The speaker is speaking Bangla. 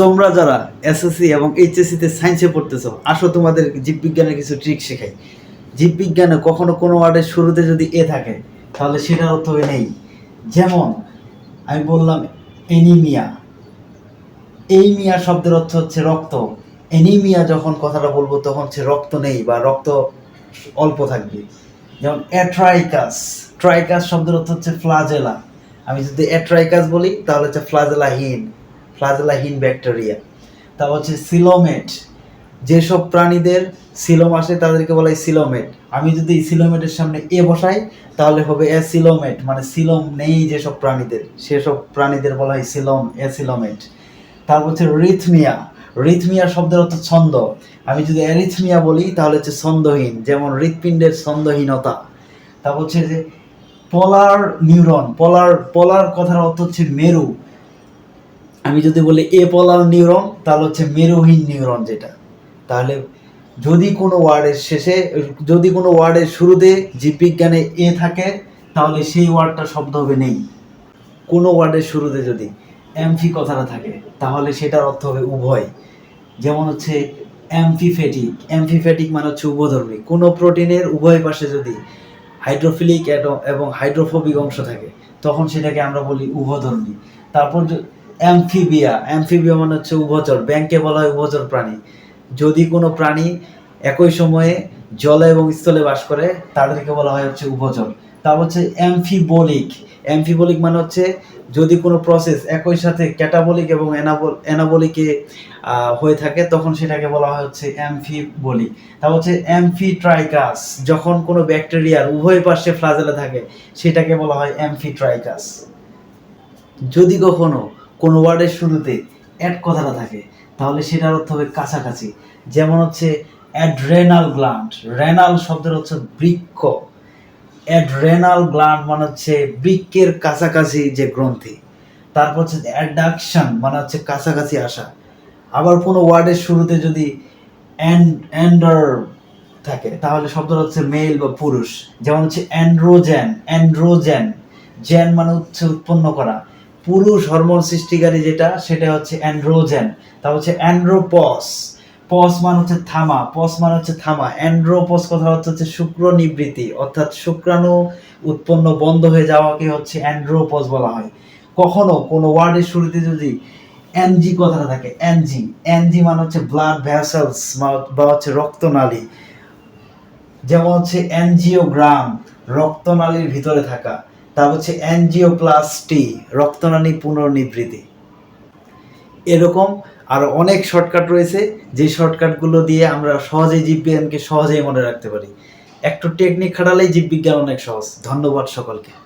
তোমরা যারা এসএসসি এবং এইচএসসিতে সায়েন্সে পড়তেছো, আসো তোমাদের জীববিজ্ঞানের কিছু ট্রিক শেখাই। জীববিজ্ঞানে কখনো কোনো ওয়ার্ডের শুরুতে যদি এ থাকে, তাহলে সেটার অর্থ নেই। যেমন, আমি বললাম এনিমিয়া এই মিয়া শব্দের অর্থ হচ্ছে রক্ত। এনিমিয়া যখন কথাটা বলব, তখন হচ্ছে রক্ত নেই বা রক্ত অল্প থাকবে। যেমন অ্যাট্রাইকাস ট্রাইকাস শব্দের অর্থ হচ্ছে ফ্লাজেলা আমি যদি অ্যাট্রাইকাস বলি, তাহলে হচ্ছে ফ্লাজেলাহীন ফ্লাজেলাহীন ব্যাকটেরিয়া। তারপর হচ্ছে সিলোমেট। যেসব প্রাণীদের সিলোম আসে, তাদেরকে বলা হয় সিলোমেট। আমি যদি সিলোমেটের সামনে এ বসাই, তাহলে হবে অ্যাসিলোমেট মানে সিলোম নেই যেসব প্রাণীদের। সেসব প্রাণীদের বলা হয় সিলোম, অ্যাসিলোমেট। তারপর হচ্ছে রিথমিয়া। রিথমিয়া শব্দের অর্থ ছন্দ। আমি যদি অ্যারিথমিয়া বলি, তাহলে হচ্ছে ছন্দহীন, যেমন হৃৎপিণ্ডের ছন্দহীনতা। তারপর হচ্ছে যে, পলার নিউরন, পলার পলার কথার অর্থ হচ্ছে মেরু। আমি যদি বলি এ পলার নিউরন, তাহলে হচ্ছে মেরুহীন নিউরন যেটা। তাহলে যদি কোনো ওয়ার্ডের শেষে, যদি কোনো ওয়ার্ডের শুরুতে জীববিজ্ঞানে এ থাকে, তাহলে সেই ওয়ার্ডটা শব্দ হবে নেই। কোনো ওয়ার্ডের শুরুতে যদি অ্যামফি কথাটা থাকে, তাহলে সেটার অর্থ হবে উভয়। যেমন হচ্ছে অ্যামফিফেটিক অ্যামফিফেটিক মানে হচ্ছে উভধর্মী। কোনো প্রোটিনের উভয় পাশে যদি হাইড্রোফিলিক এবং হাইড্রোফোবিক অংশ থাকে, তখন সেটাকে আমরা বলি উভধর্মী। তারপর অ্যামফিবিয়া। অ্যামফিবিয়া মানে হচ্ছে উভচর, ব্যাংকে বলা হয় উভচর প্রাণী। যদি কোনো প্রাণী একই সময়ে জলে এবং স্থলে বাস করে, তাদেরকে বলা হয় হচ্ছে উভচর। তারপর হচ্ছে অ্যামফিবোলিক। অ্যামফিবোলিক মানে হচ্ছে যদি কোনো প্রসেস একই সাথে ক্যাটাবলিক এবং অ্যানাবল অ্যানাবলিকে হয়ে থাকে, তখন সেটাকে বলা হয় হচ্ছে অ্যামফিবোলিক। তারপর হচ্ছে অ্যামফিট্রাইকাস। যখন কোনো ব্যাকটেরিয়ার উভয় পাশে ফ্লাজেলা থাকে, সেটাকে বলা হয় অ্যামফিট্রাইকাস। যদি কখনো কোনো ওয়ার্ডের শুরুতে অ্যাড কথাটা থাকে, তাহলে সেটার অর্থ হবে কাছাকাছি। যেমন হচ্ছে অ্যাড্রেনাল গ্ল্যান্ড রেনাল শব্দের হচ্ছে বৃক্ষ। অ্যাড্রেনাল গ্ল্যান্ড মানে হচ্ছে বৃক্কের কাছাকাছি যে গ্রন্থি। তারপর হচ্ছে অ্যাডাকশন মানে হচ্ছে কাছাকাছি আসা। আবার কোনো ওয়ার্ডের শুরুতে যদি অ্যান্ডার থাকে, তাহলে শব্দটা হচ্ছে মেল বা পুরুষ। যেমন হচ্ছে অ্যান্ড্রোজেন অ্যান্ড্রোজেন জেন মানে হচ্ছে উৎপন্ন করা। পুরুষ হরমোন সৃষ্টিকারী যেটা, সেটা হচ্ছে অ্যান্ড্রোজেন তা হচ্ছে অ্যান্ড্রোপস পস মানে হচ্ছে থামা পস মানে হচ্ছে থামা। অ্যান্ড্রোপস কথা হচ্ছে হচ্ছে শুক্র নিবৃত্তি অর্থাৎ শুক্রাণু উৎপন্ন বন্ধ হয়ে যাওয়াকে হচ্ছে অ্যান্ড্রোপস বলা হয়। কখনো কোনো ওয়ার্ডের শুরুতে যদি এনজি কথাটা থাকে এনজি এনজি মানে হচ্ছে ব্লাড ভ্যাসেলস বা হচ্ছে রক্তনালী। যেমন হচ্ছে অ্যানজিওগ্রাম রক্তনালীর ভিতরে থাকা। তারপর হচ্ছে অ্যানজিওপ্লাস্টি রক্তনালী পুনর্নিবৃত্তি। এরকম আরও অনেক শর্টকাট রয়েছে, যে শর্টকাটগুলো দিয়ে আমরা সহজেই জীববিজ্ঞানকে সহজেই মনে রাখতে পারি। একটু টেকনিক খাটালেই জীববিজ্ঞান অনেক সহজ। ধন্যবাদ সকলকে।